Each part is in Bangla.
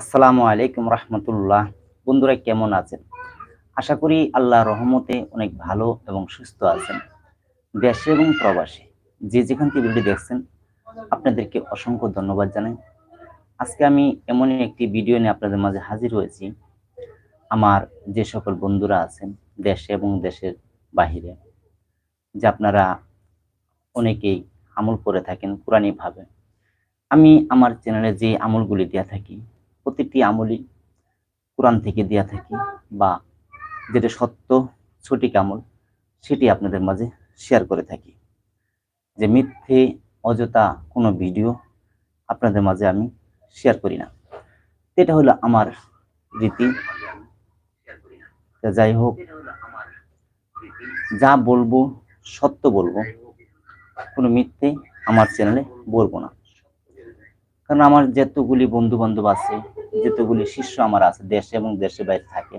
আসসালামু আলাইকুম রহমতুল্লাহ। বন্ধুরা, কেমন আছেন? আশা করি আল্লাহ রহমতে অনেক ভালো এবং সুস্থ আছেন। দেশে এবং প্রবাসে যে যেখান থেকে ভিডিও দেখছেন, আপনাদেরকে অসংখ্য ধন্যবাদ জানাই। আজকে আমি এমনই একটি ভিডিও নিয়ে আপনাদের মাঝে হাজির হয়েছি। আমার যে সকল বন্ধুরা আছেন, দেশে এবং দেশের বাহিরে, যে আপনারা অনেকেই আমল করে থাকেন কোরআনিকভাবে আমি আমার চ্যানেলে যে আমলগুলি দেওয়া থাকি প্রতিটি আমলই কোরআন থেকে দেওয়া থাকি বা যেটা সত্য, সঠিক আমল, সেটি আপনাদের মাঝে শেয়ার করে থাকি। যে মিথ্যে, অযথা কোনো ভিডিও আপনাদের মাঝে আমি শেয়ার করি না। এটা হলো আমার রীতি। যাই হোক, যা বলব, সত্য বলব, কোনো মিথ্যে আমার চ্যানেলে বলব না। কারণ আমার যতগুলি বন্ধু বান্ধব আছে যতগুলি শিষ্য আমার আছে, দেশে এবং দেশে বাইরে থাকে।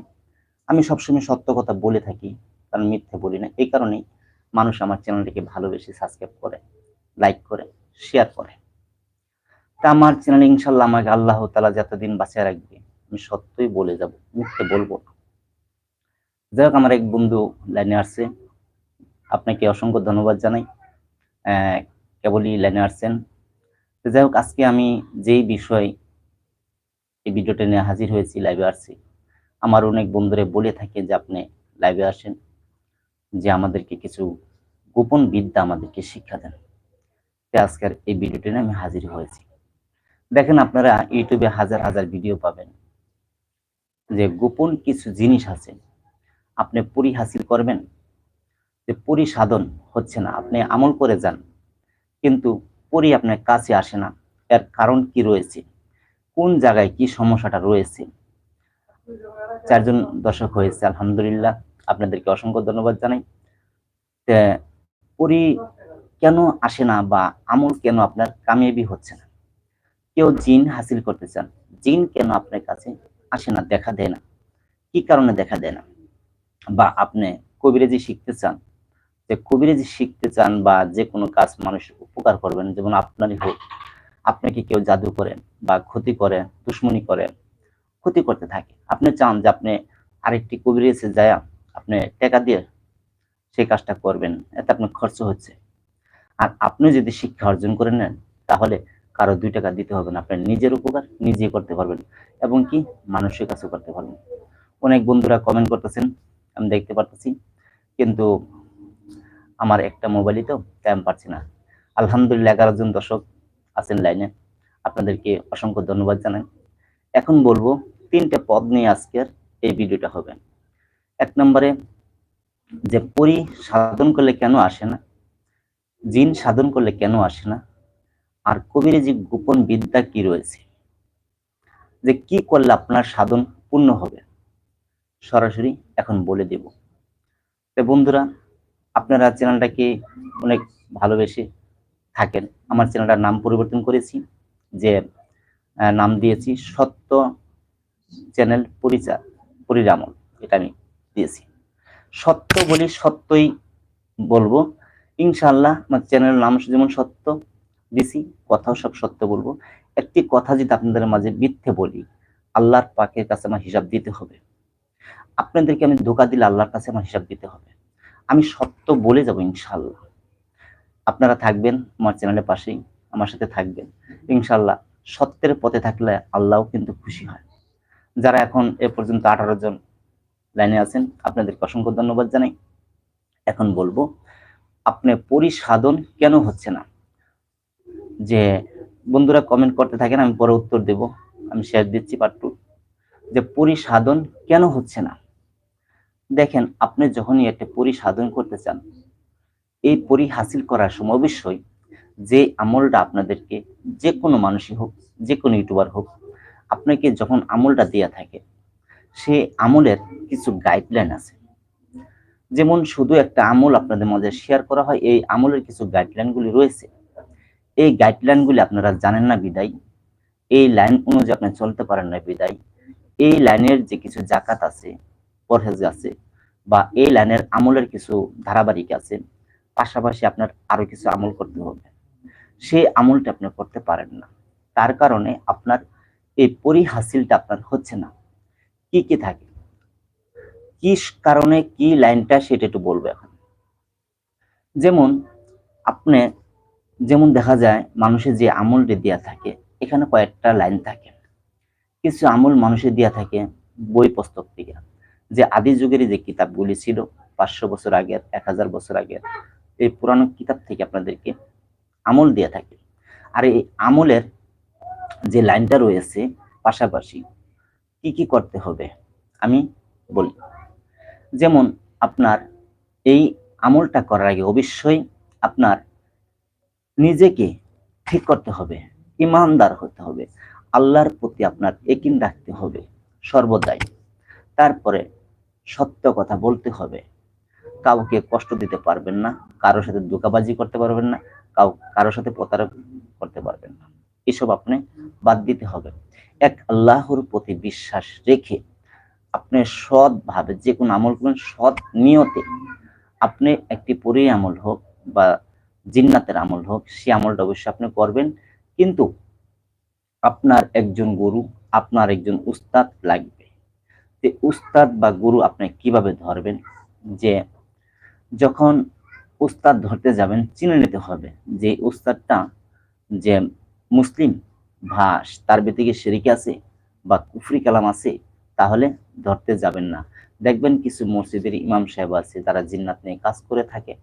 আমি সবসময় সত্য কথা বলে থাকি, কারণ মিথ্যে বলি না। এই কারণেই মানুষ আমার চ্যানেলটিকে ভালোবেসে সাবস্ক্রাইব করে লাইক করে শেয়ার করে। তা আমার চ্যানেল ইনশাল্লাহ আমাকে আল্লাহ তালা যতদিন বাঁচিয়ে রাখবে, আমি সত্যই বলে যাব, মিথ্যে বলব যাই হোক, আমার এক বন্ধু লাইনে আসছে। আপনাকে অসংখ্য ধন্যবাদ জানাই। কেবলই লাইনে আসছেন। যাই হোক, আজকে আমি যেই বিষয় এই ভিডিওটা নিয়ে হাজির হয়েছি লাইভে আসছি। আমার অনেক বন্ধুরে বলে থাকে যে, আপনি লাইভে আসেন, যে আমাদেরকে কিছু গোপন বিদ্যা আমাদেরকে শিক্ষা দেন। তাই আজকের এই ভিডিওটা নিয়ে আমি হাজির হয়েছি। দেখেন আপনারা ইউটিউবে হাজার হাজার ভিডিও পাবেন, যে গোপন কিছু জিনিস আছে, আপনি পরি হাসিল করবেন, যে পরি সাধন হচ্ছে না, আপনি আমল করে যান, কিন্তু পরি আপনার কাছে আসে না। এর কারণ কি রয়েছে? কোন জায়গায় কি সমস্যাটা রয়েছে? চারজন দর্শক হয়েছে, আলহামদুলিল্লাহ। আপনাদেরকে অসংখ্য ধন্যবাদ জানাই। পরি কেন আসে না বা আমল কেন আপনার কামিয়াবি হচ্ছে না? কেউ জিন হাসিল করতে চান, জিন কেন আপনার কাছে আসে না, দেখা দেয় না? কি কারণে দেখা দেয় না? বা আপনি কবিরাজি শিখতে চান, যে কবিরাজি শিখতে চান বা যে কোনো কাজ মানুষের উপকার করবেন, যেমন আপনারই হোক আপনাকে কেউ জাদু করে বা ক্ষতি করে, দুশ্মনী করে, ক্ষতি করতে থাকে। আপনি চান যে আপনি আরেকটি কবিরাজে যায় আপনি টাকা দিয়ে সেই কাজটা করবেন, এতে আপনার খরচ হচ্ছে। আর আপনি যদি শিক্ষা অর্জন করে নেন, তাহলে কারও দুই টাকা দিতে হবে না। আপনার নিজের উপকার নিজে করতে পারবেন এবং কি মানুষের কাছে করতে পারবেন। অনেক বন্ধুরা কমেন্ট করতেছেন, আমি দেখতে পারতেছি, কিন্তু আমার একটা মোবাইলই তো তাই আমি পারছি না। আলহামদুলিল্লাহ, এগারো জন দর্শক আছেন লাইনে আপনাদেরকে অসংখ্য ধন্যবাদ জানাই। এখন বলব তিনটে পদ নিয়ে আজকের এই ভিডিওটা হবে। এক নম্বরে, যে পরি সাধন করলে কেন আসে না? জিন সাধন করলে কেন আসে না? আর কবিরে যে গোপন বিদ্যা কি রয়েছে? যে কি করলে আপনার সাধন পূর্ণ হবে? সরাসরি এখন বলে দেব। তো বন্ধুরা, আপনারা চ্যানেলটাকে অনেক ভালোবেসে থাকেন। আমার চ্যানেলটার নাম পরিবর্তন করেছি, যে নাম দিয়েছি সত্য চ্যানেল পরিচার পরিরামল এটা আমি দিয়েছি। সত্য বলি সত্যই বলব। ইনশাল্লাহ আমার চ্যানেলের নাম যেমন সত্য, দিছি, কথাও সব সত্য বলব। একটি কথা যদি আপনাদের মাঝে মিথ্যে বলি, আল্লাহর পাকের কাছে আমার হিসাব দিতে হবে। আপনাদেরকে আমি ধোকা দিলে আল্লাহর কাছে আমার হিসাব দিতে হবে। আমি সত্য বলে যাব ইনশাল্লাহ আপনারা থাকবেন আমার চ্যানেলের পাশেই, আমার সাথে থাকবেন। ইনশাল্লাহ সত্যের পথে থাকলে আল্লাহও কিন্তু খুশি হয়। যারা এখন এ পর্যন্ত আঠারো জন লাইনে আছেন, আপনাদেরকে অসংখ্য ধন্যবাদ জানাই। এখন বলব, আপনি পরিসাধন কেন হচ্ছে না? যে বন্ধুরা কমেন্ট করতে থাকেন, আমি পরে উত্তর দেব। আমি শেয়ার দিচ্ছি পার্ট টু যে পরিসাধন কেন হচ্ছে না? দেখেন, আপনি যখনই একটা পরিসাধন করতে চান এই পরি হাসিল করার সময় অবশ্যই যে আমলটা আপনাদেরকে যে কোনো মানুষই হোক, যে কোনো ইউটিউবার হোক, আপনাকে যখন আমলটা দেয়া থাকে, সে আমলের কিছু গাইডলাইন আছে। যেমন শুধু একটা আমল আপনাদের মাঝে শেয়ার করা হয়, এই আমলের কিছু গাইডলাইনগুলি রয়েছে। এই গাইডলাইনগুলি আপনারা জানেন না বিদায়, এই লাইন অনুযায়ী আপনি চলতে পারেন না বিদায়, এই লাইনের যে কিছু জাকাত আছে, পরহেজ আছে, বা এই লাইনের আমলের কিছু ধারাবাহিক আছে পাশাপাশি আপনার আরও কিছু আমল করতে হবে। সেই আমলটা আপনি করতে পারেন না। তার কারণে আপনার এই পরি হাসিলটা আপনার হচ্ছে না। কি কি থাকে? কি কারণে কি লাইনটা সেটা একটু বলব এখন। যেমন, আপনি, যেমন দেখা যায়, মানুষের যে আমলটি দেয়া থাকে, এখানে কয়েকটা লাইন থাকে। কিছু আমল মানুষের দেয়া থাকে বই পুস্তক থেকে। যে আদি যুগের যে কিতাবগুলি ছিল, পাঁচশো বছর আগের, এক হাজার বছর আগের এই পুরানো কিতাব থেকে আপনাদেরকে আমল দিয়ে থাকে। আর এই আমলের যে লাইনটা রয়েছে, পাশাপাশি কি কি করতে হবে, আমি বলি। যেমন আপনার এই আমলটা করার আগে অবশ্যই আপনার নিজেকে ঠিক করতে হবে, ইমানদার হতে হবে, আল্লাহর প্রতি আপনার একিন রাখতে হবে সর্বদাই। তারপরে সত্য কথা বলতে হবে কাউকে কষ্ট দিতে পারবেন না, কারোর সাথে ধোকাবাজি করতে পারবেন না, কাউ, কারোর সাথে প্রতারক করতে পারবেন না। এসব আপনি বাদ দিতে হবে। এক, আল্লাহর প্রতি বিশ্বাস রেখে আপনি সৎভাবে, যে কোনো আমল করবেন সৎ নিয়তে আপনি একটি পরি আমল হোক বা জিন্নাতের আমল হোক, সে আমলটা অবশ্যই আপনি করবেন। কিন্তু আপনার একজন গুরু, আপনার একজন উস্তাদ লাগবে। যে উস্তাদ বা গুরু আপনি কীভাবে ধরবেন? যে যখন উস্তাদ ধরতে যাবেন, চিনে নিতে হবে যে উস্তাদটা যে মুসলিম, ভাস, তার ভিতরে শেরিকে আছে বা কুফরি কালাম আছে, তাহলে ধরতে যাবেন না। দেখবেন কিছু মসজিদের ইমাম সাহেব আছে, তারা জিন্নাত নিয়ে কাজ করে থাকে।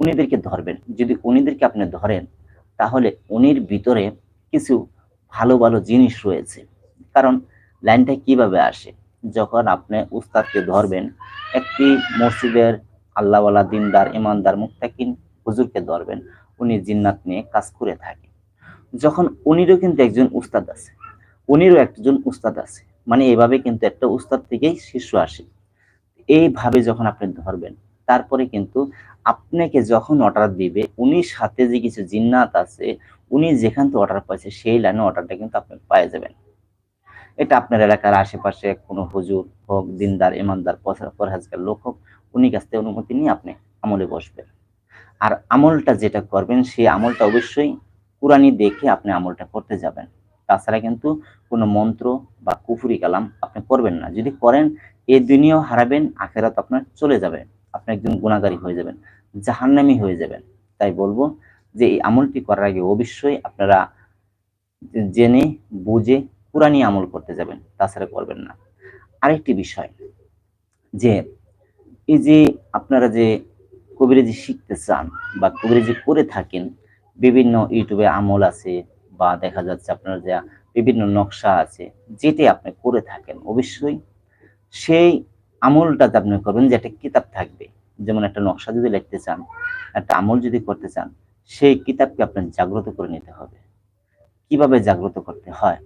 উনিদেরকে ধরবেন। যদি উনিদেরকে আপনি ধরেন, তাহলে উনির ভিতরে কিছু ভালো ভালো জিনিস রয়েছে। কারণ লাইনটা কীভাবে আসে? যখন আপনি উস্তাদকে ধরবেন, একটি মসজিদের আল্লাহওয়ালা দিনদার, ইমানদার মুক্তাকিন হুজুরকে ধরবেন, উনি জিন্নাত নিয়ে কাজ করে থাকে। যখন উনিরও কিন্তু একজন উস্তাদ আছে, উনিরও একজন উস্তাদ আছে মানে এভাবে কিন্তু একটা উস্তাদ থেকেই শিষ্য আসে। এইভাবে যখন আপনি ধরবেন, তারপরে কিন্তু আপনাকে যখন অর্ডার দিবে উনি সাথে যে কিছু জিন্নাত আছে, উনি যেখান থেকে অর্ডার পাইছে, সেই লাইনে অর্ডারটা কিন্তু আপনি পেয়ে যাবেন। এটা আপনার এলাকার আশেপাশে কোনো হুজুর হোক, দিনদার, ইমানদার পরহাজগার, লোক হোক উনি কাছ থেকে অনুমতি নিয়ে আপনি আমলে বসবেন। আর আমলটা যেটা করবেন, সেই আমলটা অবশ্যই কোরআনি দেখে আপনি আমলটা করতে যাবেন। তাছাড়া কিন্তু কোনো মন্ত্র বা কুফুরি কালাম আপনি করবেন না। যদি করেন এই দুনিয়াও হারাবেন, আখেরাত আপনার চলে যাবে। আপনি একজন গুণাগারী হয়ে যাবেন, জাহান্নামি হয়ে যাবেন। তাই বলব যে, এই আমলটি করার আগে অবশ্যই আপনারা জেনে, বুঝে কোরআনই আমল করতে যাবেন। তাছাড়া করবেন না। আরেকটি বিষয় যে এই যে আপনারা যে কবিরাজি শিখতে চান বা কবিরাজি করে থাকেন, বিভিন্ন ইউটিউবে আমল আছে বা দেখা যাচ্ছে আপনার যে বিভিন্ন নকশা আছে, যেটি আপনি করে থাকেন, অবশ্যই সেই আমলটাতে আপনি করবেন যে একটা কিতাব থাকবে। যেমন একটা নকশা যদি লিখতে চান, একটা আমল যদি করতে চান, সেই কিতাবকে আপনার জাগ্রত করে নিতে হবে। কীভাবে জাগ্রত করতে হয়?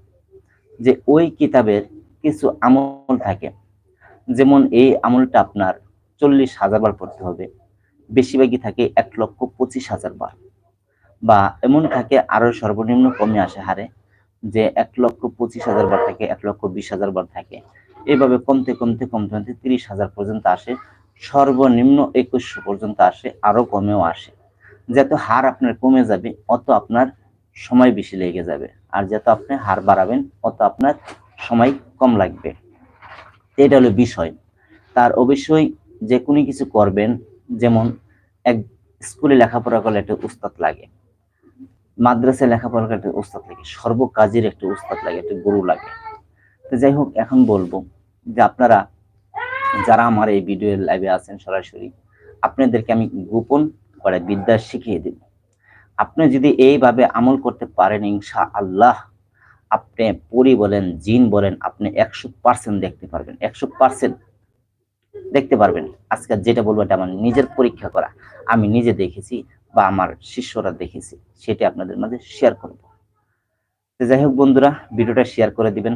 যে ওই কিতাবের কিছু আমল থাকে। যেমন এই আমলটা আপনার চল্লিশ হাজার বার পড়তে হবে। বেশিরভাগই থাকে এক লক্ষ পঁচিশ হাজার বার। বা এমন থাকে আরও সর্বনিম্ন কমে আসে হারে, যে এক লক্ষ পঁচিশ হাজার বার থাকে, এক লক্ষ বিশ হাজার বার থাকে। এভাবে কমতে কমতে কমতে কমতে তিরিশ হাজার পর্যন্ত আসে, সর্বনিম্ন একুশশো পর্যন্ত আসে আরও কমেও আসে। যত হার আপনার কমে যাবে, অত আপনার সময় বেশি লেগে যাবে। আর যত আপনি হার বাড়াবেন, অত আপনার সময় কম লাগবে। এটা হলো বিষয়। তার অবশ্যই যে কোনো কিছু করবেন, যেমন এক স্কুলে লেখাপড়া করলে একটা উস্তাদ লাগে, মাদ্রাসায় লেখাপড়া করলে একটা উস্তাদ লাগে, সর্বকাজের একটা উস্তাদ লাগে, একটা গুরু লাগে। তো যাই হোক, এখন বলব যে আপনারা, যারা আমার এই ভিডিও লাইভে আছেন সরাসরি, আপনাদেরকে আমি গোপন করে বিদ্যা শিখিয়ে দেব। আপনি যদি এইভাবে আমল করতে পারেন ইনশা আল্লাহ আপনি পরি বলেন, জিন বলেন, আপনি একশো পার্সেন্ট দেখতে পারবেন। একশো পার্সেন্ট দেখতে পারবেন। আজকে যেটা বলব এটা আমার নিজের পরীক্ষা করা। আমি নিজে দেখেছি বা আমার শিষ্যরা দেখেছি, সেটা আপনাদের মাঝে শেয়ার করব। তো যাই হোক বন্ধুরা, ভিডিওটা শেয়ার করে দিবেন।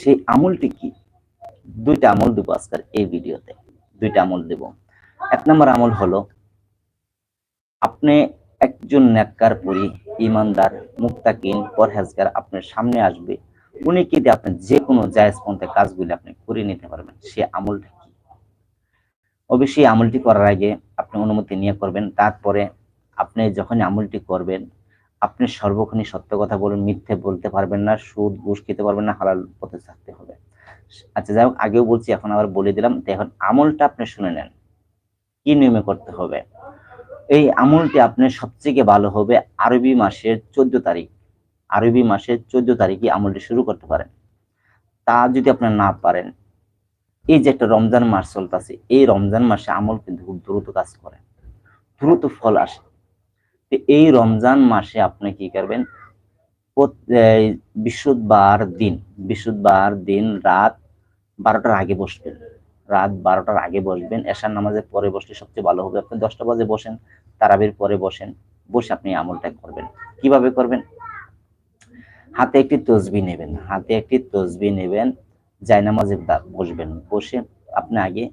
সেই আমলটি কি? দুইটা আমল দেবো আজকের এই ভিডিওতে। দুইটা আমল দেব। এক নম্বর আমল হলো, আপনি একজন নেককার পরি, ইমানদার মুক্তাকিন পরহেজগার আপনার সামনে আসবে উনি কি আপনি যে কোনো জায়জ পন্থে কাজগুলি আপনি করে নিতে পারবেন, সে আমলটা কি? অবশ্যই আমলটি করার আগে আপনি অনুমতি নিয়ে করবেন, তারপরে আপনি যখন আমলটি করবেন, আপনি সর্বক্ষণই সত্য কথা বলুন, মিথ্যে বলতে পারবেন না, সুদ, ঘুষ খেতে পারবেন না, হালাল পথে থাকতে হবে। আচ্ছা যাই হোক, আগেও বলছি, এখন আবার বলে দিলাম, তো এখন আমলটা আপনি শুনে নেন, কি নিয়মে করতে হবে? এই আমলটি আপনার সবথেকে ভালো হবে আরবি মাসের চোদ্দ তারিখ। আরবি মাসের চোদ্দ তারিখে আমলটি শুরু করতে পারেন। তা যদি আপনার না পারেন, এই যে একটা রমজান মাস চলতেছে, এই রমজান মাসে আমল কিন্তু খুব দ্রুত কাজ করে, দ্রুত ফল আসে। তো এই রমজান মাসে আপনি কি করবেন? বৃহস্পতিবার দিন বৃহস্পতিবার দিন রাত বারোটার আগে বসবেন। রাত বারোটার আগে বসবেন, এশার নামাজের পরে বসলে সবচেয়ে ভালো হবে। আপনি দশটা বাজে বসেন, তারাবির পরে বসেন, বসে আপনি আমলটা করবেন। কীভাবে করবেন? হাতে একটি তসবি নেবেন, হাতে একটি তসবি নেবেন, জায়নামাজে বসবেন, বসে আপনি আগে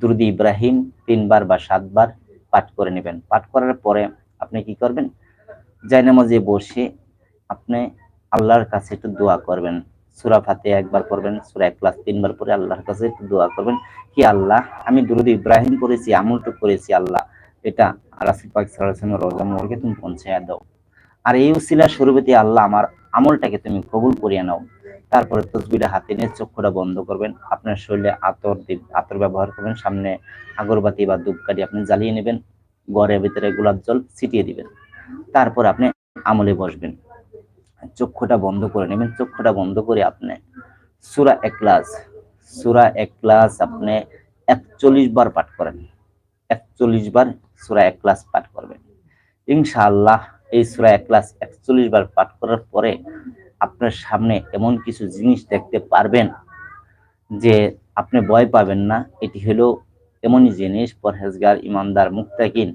দুরুদ ইব্রাহিম তিনবার বা সাতবার পাঠ করে নেবেন। পাঠ করার পরে আপনি কি করবেন? জায়নামাজে বসে আপনি আল্লাহর কাছে একটু দোয়া করবেন। সুরা ফাতে একবার করবেন সুরা এক ক্লাস তিনবার পরে আল্লাহর কাছে একটু দোয়া করবেন কি, আল্লাহ আমি দুরুদ ইব্রাহিম করেছি, আমলটা করেছি, আল্লাহ এটা রাসুল পাক রোজা মোরকে তুমি পৌঁছায় দাও। আর এই উসিলা স্বরূপে আল্লাহ আমার আমলটাকে তুমি কবুল করিয়ে নাও। তারপরে তসবিটা হাতে নিয়ে চক্ষুটা বন্ধ করবেন। আপনার শরীরে আতর আতর ব্যবহার করবেন। সামনে আগরবাতি বা ধূপকাঠি আপনি জ্বালিয়ে নেবেন। ঘরের ভিতরে গোলাপ জল ছিটিয়ে দিবেন। তারপর আপনি আমলে বসবেন। চক্ষুটা বন্ধ করে নেবেন। চক্ষুটা বন্ধ করে আপনি সুরা একলাস সুরা একলাস আপনি একচল্লিশ বার পাঠ করেন। একচল্লিশ বার সুরা একলাস পাঠ করবেন। ইনশাআল্লাহ এই সুরা একলাস একচল্লিশ বার পাঠ করার পরে আপনার সামনে এমন কিছু জিনিস দেখতে পারবেন যে আপনি ভয় পাবেন না। এটি হলো এমনই জিনিস, পরহেজগার, ইমানদার মুক্তাকিন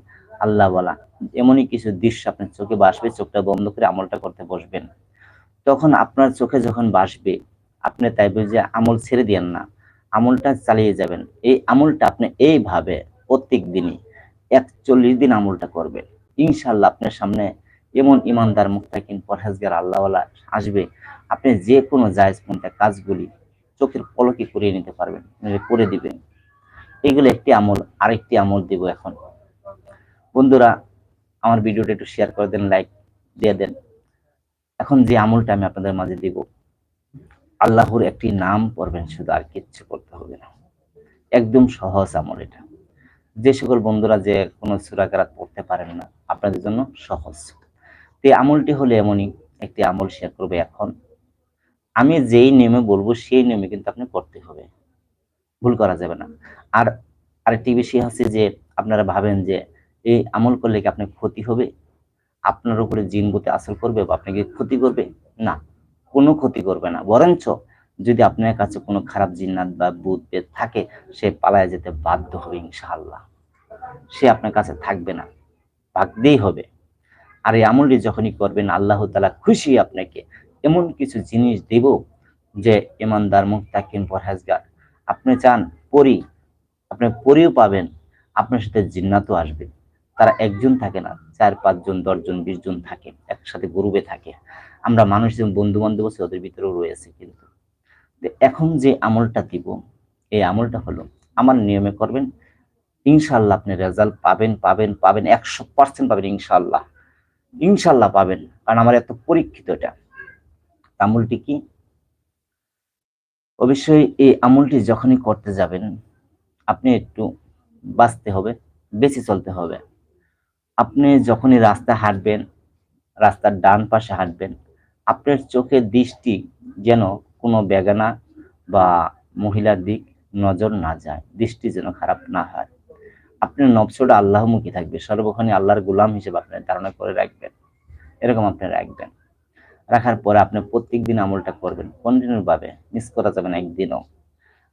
আল্লাহ বলা। এমনই কিছু দৃশ্য আপনার চোখে বাসবে, চোখটা বন্ধ করে আমলটা করতে বসবেন। তখন আপনার চোখে যখন বাসবে, আপনি তাই বুঝে আমল ছেড়ে দিয়েন না, আমলটা চালিয়ে যাবেন। এই আমলটা আপনি এইভাবে প্রত্যেক দিনই একচল্লিশ দিন আমলটা করবেন। ইনশাল্লাহ আপনার সামনে এমন ইমানদার মুক্তাকিন পরহেজগার, আল্লাহওয়ালা আসবে। আপনি যে কোনো জায়জ পন্থা কাজগুলি চোখের পলকে করিয়ে নিতে পারবেন মানে করে দিবেন। এগুলো একটি আমল, আরেকটি আমল দিব এখন। বন্ধুরা, আমার ভিডিওটা একটু শেয়ার করে দেন লাইক দিয়ে দেন। এখন যে আমলটা আমি আপনাদের মাঝে দিব, আল্লাহর একটি নাম পড়বেন, শুধু আর কিচ্ছু করতে হবে না। একদম সহজ আমল এটা। যে সকল বন্ধুরা যে কোনো সুরাকারাত পড়তে পারেন না, আপনাদের জন্য সহজ। তো এই আমলটি হলে এমনই একটি আমল শেয়ার করবে এখন। আমি যেই নিয়মে বলব, সেই নিয়মে কিন্তু আপনি করতে হবে। ভুল করা যাবে না। আর আরেকটি বিষয় হচ্ছে যে, আপনারা ভাবেন যে, এই আমল করলে কি আপনার ক্ষতি হবে? আপনার উপরে জিন বুতে আসল করবে বা আপনাকে ক্ষতি করবে? না, কোনো ক্ষতি করবে না। বরঞ্চ যদি আপনার কাছে কোনো খারাপ জিন্নাত বা ভূত পেত থাকে, সে পালায় যেতে বাধ্য হবে ইনশাআল্লাহ। সে আপনার কাছে থাকবে না, ভাগতেই হবে। আর এই আমলটি যখনই করবেন, আল্লাহ তালা খুশি আপনাকে এমন কিছু জিনিস দেব যে ইমানদার মুক্তাকিন পরহেজগার। আপনি চান পরি, আপনি পরিও পাবেন, আপনার সাথে জিন্নাতও আসবে। তারা একজন থাকে না, চার পাঁচজন দশজন বিশ জন থাকে, একসাথে গ্রুপে থাকে। আমরা মানুষ যেমন বন্ধু বান্ধব আছে, ওদের ভিতরেও রয়েছে কিন্তু। এখন যে আমলটা দিব, এই আমলটা হলো আমার নিয়মে করবেন ইনশাল্লাহ আপনি রেজাল্ট পাবেন পাবেন পাবেন, একশো পার্সেন্ট পাবেন ইনশাল্লাহ ইনশাল্লাহ পাবেন, কারণ আমার এত পরীক্ষিত এটা। আমলটি কি? অবশ্যই এই আমলটি যখনই করতে যাবেন, আপনি একটু বাঁচতে হবে, বেঁচে চলতে হবে। আপনি যখনই রাস্তা হাঁটবেন, রাস্তার ডান পাশে হাঁটবেন, আপনার চোখের দৃষ্টি যেন কোনো বেগানা বা মহিলার দিক নজর না যায়, দৃষ্টি যেন খারাপ না হয়। আপনার নবসটা আল্লাহমুখী থাকবে, সর্বক্ষণই আল্লাহর গোলাম হিসেবে আপনি ধারণা করে রাখবেন, এরকম আপনি রাখবেন। রাখার পরে আপনি প্রত্যেক দিন আমলটা করবেন কন্টিনিউ ভাবে মিস করা যাবে না একদিনও।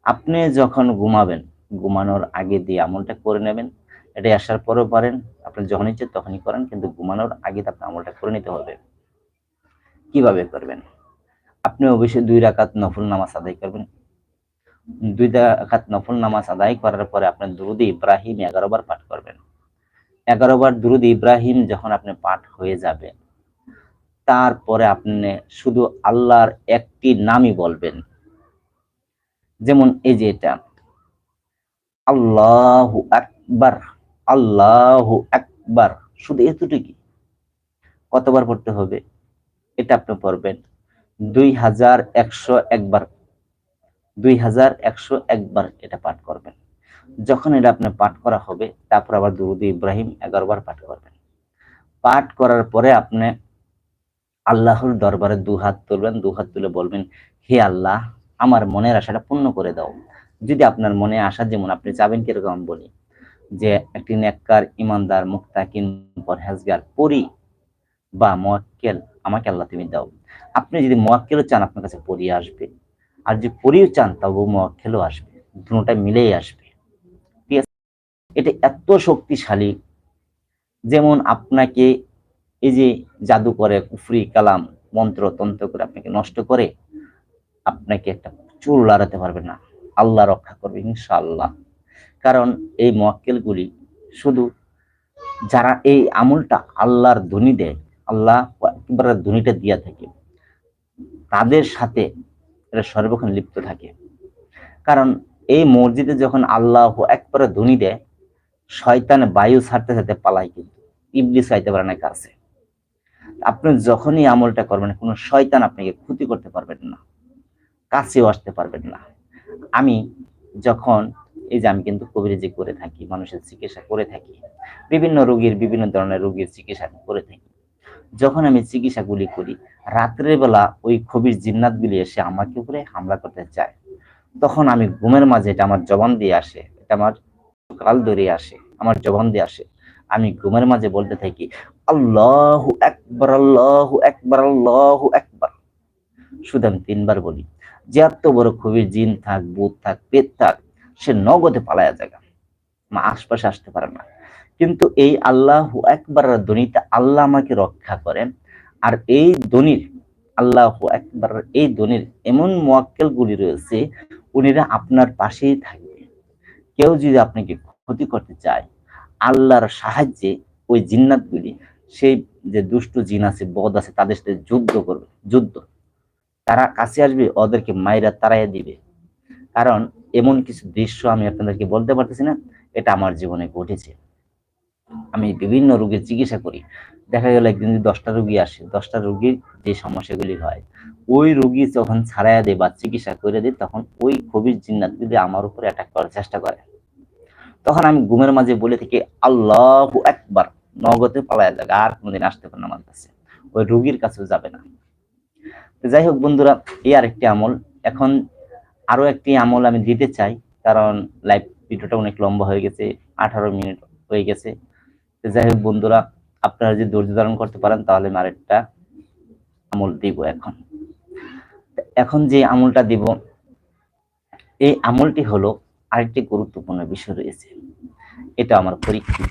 আপনি যখন ঘুমাবেন, ঘুমানোর আগে দিয়ে আমলটা করে নেবেন এটা আসার পরেও পারেন, আপনি যখন ইচ্ছে তখনই করেন, কিন্তু ঘুমানোর আগে আপনি আমলটা করে নিতে হবে। কীভাবে করবেন? আপনি অবশ্যই দুই রাকাত নফল নামাজ আদায় করবেন। দুই রাকাত নফল নামাজ আদায় করার পরে আপনি দুরুদ ইব্রাহিম এগারো বার পাঠ করবেন। এগারো বার দুরুদ ইব্রাহিম যখন আপনি পাঠ হয়ে যাবে, তারপরে আপনি শুধু আল্লাহর একটি নামই বলবেন। যেমন এই যে এটা, আল্লাহু আকবার আল্লাহু আকবার, শুধু এতটুকুই। কতবার পড়তে হবে? এটা আপনি পড়বেন। দুই হাজার একশো একবার দুই হাজার একশো একবার এটা পাঠ করবেন। যখন এটা আপনি পাঠ করা হবে, তারপর আবার দুরুদ ইব্রাহিম এগারো বার পাঠ করবেন। পাঠ করার পরে আপনি আল্লাহর দরবারে দু হাত তুলবেন, দু হাত তুলে বলবেন, হে আল্লাহ, আমার মনের আশাটা পূর্ণ করে দাও। যদি আপনার মনে আশা, যেমন আপনি চাবেন কীরকম বলি, যে একটি নেককার, ইমানদার, মুক্তাকিন, পরহেজগার, পরি বা মোয়াক্কেল আমাকে আল্লাহ তুমি দাও। আপনি যদি মোয়াক্কেলও চান আপনার কাছে পরিয়ে আসবে। আর যদি পরিও চান তবু মোয়াক্কেলও আসবে। দুটোটা মিলেই আসবে। এটা এত শক্তিশালী। যেমন আপনাকে এই যে জাদু করে, কুফরি, কালাম, মন্ত্র, তন্ত্র করে আপনাকে নষ্ট করে, আপনাকে একটা চুল লড়াতে পারবে না। আল্লাহ রক্ষা করবে, ইনশাআল্লাহ। কারণ এই মোয়াক্কেলগুলি শুধু যারা এই আমলটা আল্লাহর ধ্বনি দেয়, আল্লাহ একবারে ধ্বনিটা দিয়া থাকে। তাদের সাথে এটা সর্বক্ষণ লিপ্ত থাকে। কারণ এই মসজিদে যখন আল্লাহ একবারে ধ্বনি দেয়, শয়তান বায়ু ছাড়তে ছাড়তে পালায় কিন্তু। ইবলিস চাইতে পারে না কাছে। আপনি যখনই আমলটা করবেন, কোনো শয়তান আপনাকে ক্ষতি করতে পারবেন না, কাছেও আসতে পারবেন না। আমি যখন, এই যে আমি কিন্তু কবিরাজি করে থাকি, মানুষের চিকিৎসা করে থাকি, বিভিন্ন রোগীর বিভিন্ন ধরনের রোগীর চিকিৎসা করে থাকি। যখন আমি চিকিৎসাগুলি করি, রাত্রের বেলা ওই খবির জিন্নাতগুলি এসে আমাকে উপরে হামলা করতে চায়। তখন আমি ঘুমের মাঝে এটা আমার জবান দিয়ে আসে, এটা আমার কাল ধরে আসে, আমার জবান দিয়ে আসে। আমি ঘুমের মাঝে বলতে থাকি, আল্লাহ একবার আল্লাহ একবার আল্লাহ একবার শুধু আমি তিনবার বলি, যে এত বড় খুবই জিন থাক বুধ থাক পেট থাক, সে নগদে পালায়া জায়গা মা আশপাশে আসতে পারে না। কিন্তু এই আল্লাহ একবার ধ্বনিটা আল্লাহ আমাকে রক্ষা করেন। আর এই ধ্বনির, আল্লাহ একবার এই ধ্বনির এমন মোয়াক্কেলগুলি রয়েছে, উনিরা আপনার পাশেই থাকবে। কেউ যদি আপনাকে ক্ষতি করতে চায়, আল্লাহর সাহায্যে ওই জিন্নাতগুলি, সেই যে দুষ্ট জিন আছে, বদ আছে, তাদের সাথে যুদ্ধ করবে, যুদ্ধ। তারা কাছে আসবে, ওদেরকে মায়েরা তারাই দিবে। কারণ এমন কিছু দৃশ্য আমি আপনাদেরকে বলতে পারতেছি না, এটা আমার জীবনে ঘটেছে। আমি বিভিন্ন রোগের চিকিৎসা করি। দেখা গেল একদিন যদি দশটা রুগী আসে, দশটা রুগীর যে সমস্যাগুলি হয়, ওই রুগী যখন ছাড়াইয়া দেয় বা চিকিৎসা করে দেয়, তখন ওই কবির জিন্নাত যদি আমার উপরে অ্যাটাক করার চেষ্টা করে। তখন আমি ঘুমের মাঝে বলে থেকে, আল্লাহ একবার নগদে পালায় যাবে, আর কোনোদিন আসতে পারে আমার কাছে। ওই রুগীর কাছেও যাবে না। যাই হোক বন্ধুরা, এই আরেকটি আমল। এখন আরও একটি আমল আমি দিতে চাই, কারণ লাইভ ভিডিওটা অনেক লম্বা হয়ে গেছে, আঠারো মিনিট হয়ে গেছে। যাই হোক বন্ধুরা, আপনারা যদি ধৈর্য ধারণ করতে পারেন, তাহলে আমি আরেকটা আমল দিব এখন। এখন যে আমলটা দিব, এই আমলটি হলো আরেকটি গুরুত্বপূর্ণ বিষয় রয়েছে। এটা আমার পরীক্ষিত।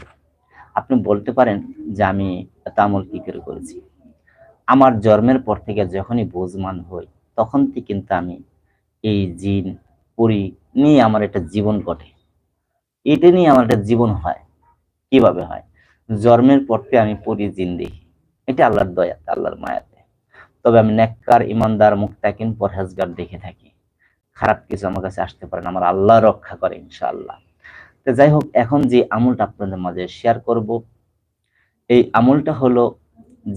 আপনি বলতে পারেন যে আমি এত আমল কি করে করেছি? আমার জন্মের পর থেকে যখনই বোঝমান হই, তখন থেকে কিন্তু আমি এই জিন, পরি নিয়ে আমার একটা জীবন ঘটে। এটা নিয়ে আমার একটা জীবন হয়। কীভাবে হয়? জন্মের পর থেকে আমি পরি জিন দেখি এটা আল্লাহর দয়া, আল্লাহর মায়াতে। তবে আমি নেককার, ইমানদার মুক্তাকিন পরহেজগার দেখে থাকি। খারাপ কিছু আমার কাছে আসতে পারে না, আমার আল্লাহ রক্ষা করে ইনশাআল্লাহ। তো যাই হোক, এখন যে আমলটা আপনাদের মাঝে শেয়ার করব, এই আমলটা হলো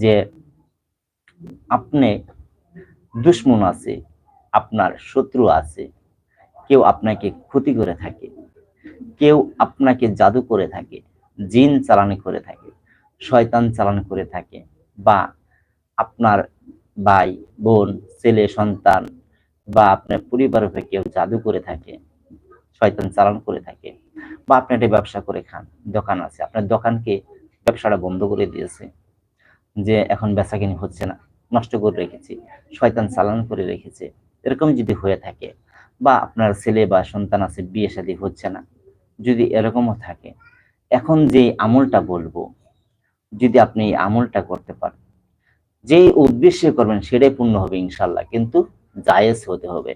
যে আপনি দুশ্মন আছে, আপনার শত্রু আছে, কেউ আপনাকে ক্ষতি করে থাকে, কেউ আপনাকে জাদু করে থাকে জিন চালানি করে থাকে, শয়তান চালানি করে থাকে বা আপনার ভাই, বোন, ছেলে, সন্তান বা আপনার পরিবারের হয়ে কেউ জাদু করে থাকে, শয়তান চালান করে থাকে বা আপনি একটা ব্যবসা করে খান, দোকান আছে, আপনার দোকানকে ব্যবসাটা বন্ধ করে দিয়েছে যে এখন বেচাকিনি হচ্ছে না, নষ্ট করে রেখেছি, শয়তান চালান করে রেখেছে, এরকম যদি হয়ে থাকে বা আপনার ছেলে বা সন্তান আছে, বিয়ে শাদী হচ্ছে না, যদি এরকমও থাকে এখন যে আমলটা বলব, যদি আপনি এই আমলটা করতে পারেন, যেই উদ্দেশ্যে করবেন সেটাই পূর্ণ হবে ইনশাল্লাহ, কিন্তু জায়েজ হতে হবে।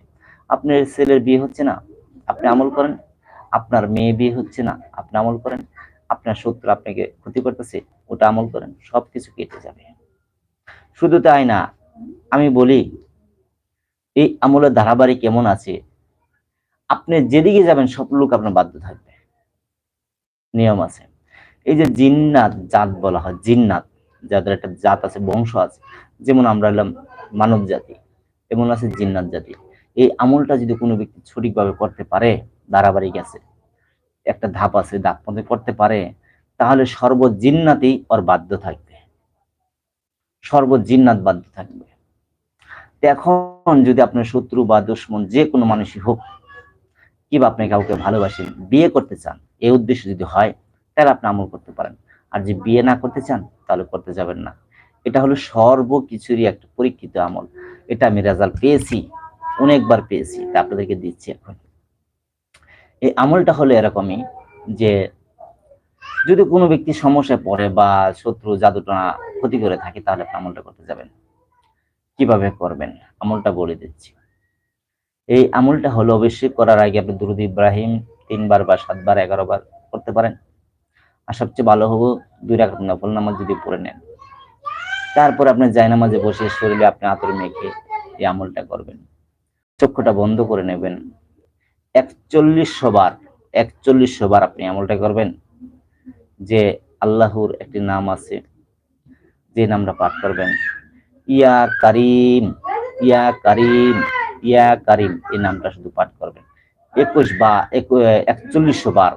আপনার ছেলের বিয়ে হচ্ছে না, আপনি আমল করেন, আপনার মেয়ে বিয়ে হচ্ছে না, আপনি আমল করেন, আপনার শত্রু আপনাকে ক্ষতি করতেছে, ওটা আমল করেন, সবকিছু কেটে যাবে। শুধু তাই না, আমি বলি, এই আমলের ধারাবাহিক কেমন আছে? আপনি যেদিকে যাবেন, সব লোক আপনার বাধ্য থাকবে নিয়ম আছে। এই যে জিন্নাত, জাত বলা হয়, জিন্নাত, যাদের একটা জাত আছে, বংশ আছে, যেমন আমরা হলাম মানব জাতি, এমন আছে জিন্নাত জাতি। এই আমলটা যদি কোনো ব্যক্তি সঠিকভাবে করতে পারে দাঁড়াবাড়ি গেছে একটা ধাপ আছে, ধাপ মধ্যে করতে পারে, তাহলে সর্বজিন্নাতেই ওর বাধ্য থাকবে। সর্বজিন্নাত বাধ্য থাকবে। এখন যদি আপনার শত্রু বা দুশ্মন যে কোনো মানুষই হোক কিংবা আপনি কাউকে ভালোবাসেন, বিয়ে করতে চান, এই উদ্দেশ্য যদি হয়, তাহলে আপনি আমল করতে পারেন। আর যে বিয়ে না করতে চান, তাহলে করতে যাবেন না। এটা হলো সর্বকিছুরই একটা পরীক্ষিত আমল। এটা আমি রেজাল্ট পেয়েছি, অনেকবার পেয়েছি, তা আপনাদেরকে দিচ্ছি এখন। এই আমলটা হলো এরকমই যে, যদি কোনো ব্যক্তি সমস্যায় পড়ে বা শত্রু, জাদুটনা, ক্ষতি করে থাকে, তাহলে আপনি আমলটা করতে যাবেন। কীভাবে করবেন? আমলটা বলে দিচ্ছি। এই আমলটা হলো অবশ্যই করার আগে আপনি দুরুদ ইব্রাহিম তিনবার বা সাতবার বার করতে পারেন। আর সবচেয়ে ভালো হব দুই রাখাত নফল নামাজ যদি পড়ে নেন। তারপর আপনি জায়নামাজে বসে শরীরে আপনি আতর মেখে এই আমলটা করবেন। চক্ষুটা বন্ধ করে নেবেন। একচল্লিশশো বার একচল্লিশশো বার আপনি আমলটা করবেন। যে আল্লাহর একটি নাম আছে, যে নামটা পাঠ করবেন। ইয়া কারিম ইয়া কারিম। ইয়া কারিম, এই নামটা শুধু পাঠ করবেন। একুশ বা একচল্লিশশো বার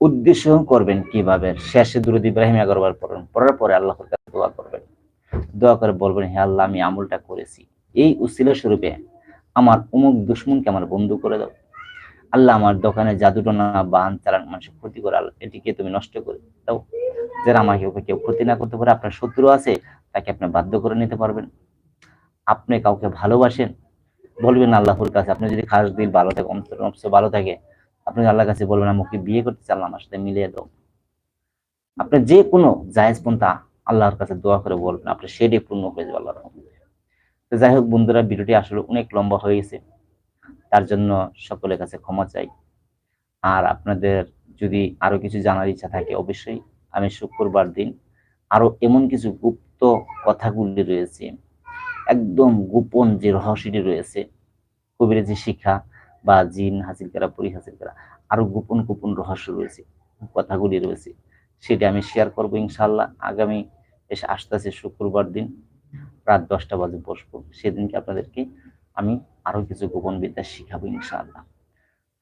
উদ্দেশ্য করবেন কীভাবে? শেষে দুরুদ ইব্রাহিম এগারো বার পড়বেন, পড়ার পরে আল্লাহর কাছে দোয়া করবেন। দোয়া করে বলবেন, হে আল্লাহ, আমি আমলটা করেছি। এই উসিলা স্বরূপে আমার অমুক দুশ্মনকে আমার বন্ধু করে দাও। আল্লাহ আমার দোকানে জাদুটনা বান চালান মানুষের ক্ষতি করে, আল্লাহ, এটিকে তুমি নষ্ট করে দাও। যারা আমাকে ওকে কেউ ক্ষতি না করতে পারে, আপনার শত্রু আছে, তাকে আপনি বাধ্য করে নিতে পারবেন। আপনি কাউকে ভালোবাসেন বলবেন আল্লাহর কাছে, আপনি যদি খাস দিল ভালো থাকে, অন্তর ভালো থাকে, আপনি আল্লাহর কাছে বলবেন আমাকে বিয়ে করতে চান আমার সাথে? মিলিয়ে দাও। আপনি যে কোনো জায়েজ পন্থা আল্লাহর কাছে দোয়া করে বলবেন, আপনি সেটাই পূর্ণ হয়ে যাবে আল্লাহর তো যাই হোক বন্ধুরা, ভিডিওটি আসলে অনেক লম্বা হয়ে গেছে। তার জন্য সকলের কাছে ক্ষমা চাই। আর আপনাদের যদি আরও কিছু জানার ইচ্ছা থাকে, অবশ্যই আমি শুক্রবার দিন আরও এমন কিছু গুপ্ত কথাগুলি রয়েছে একদম গোপন যে রহস্যটি রয়েছে কবিরাজি শিক্ষা বা জিন হাসিল করা পরি হাসিল করা, আরও গোপন গোপন রহস্য রয়েছে, কথাগুলি রয়েছে। সেটা আমি শেয়ার করব ইনশাল্লাহ আগামী এসে আসতেছে শুক্রবার দিন, রাত দশটা বাজে বসবো। সেদিনকে আপনাদেরকে আমি আরও কিছু গোপন বিদ্যা শিখাবো ইনশাআল্লাহ।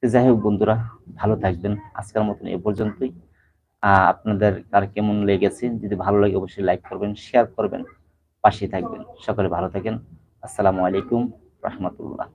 যাই হোক বন্ধুরা, ভালো থাকবেন। আজকের মতন এ পর্যন্তই। আপনাদের কার কেমন লেগেছে? যদি ভালো লাগে অবশ্যই লাইক করবেন শেয়ার করবেন। পাশে থাকবেন। সকলে ভালো থাকেন। আসসালামু আলাইকুম রহমতুল্লাহ।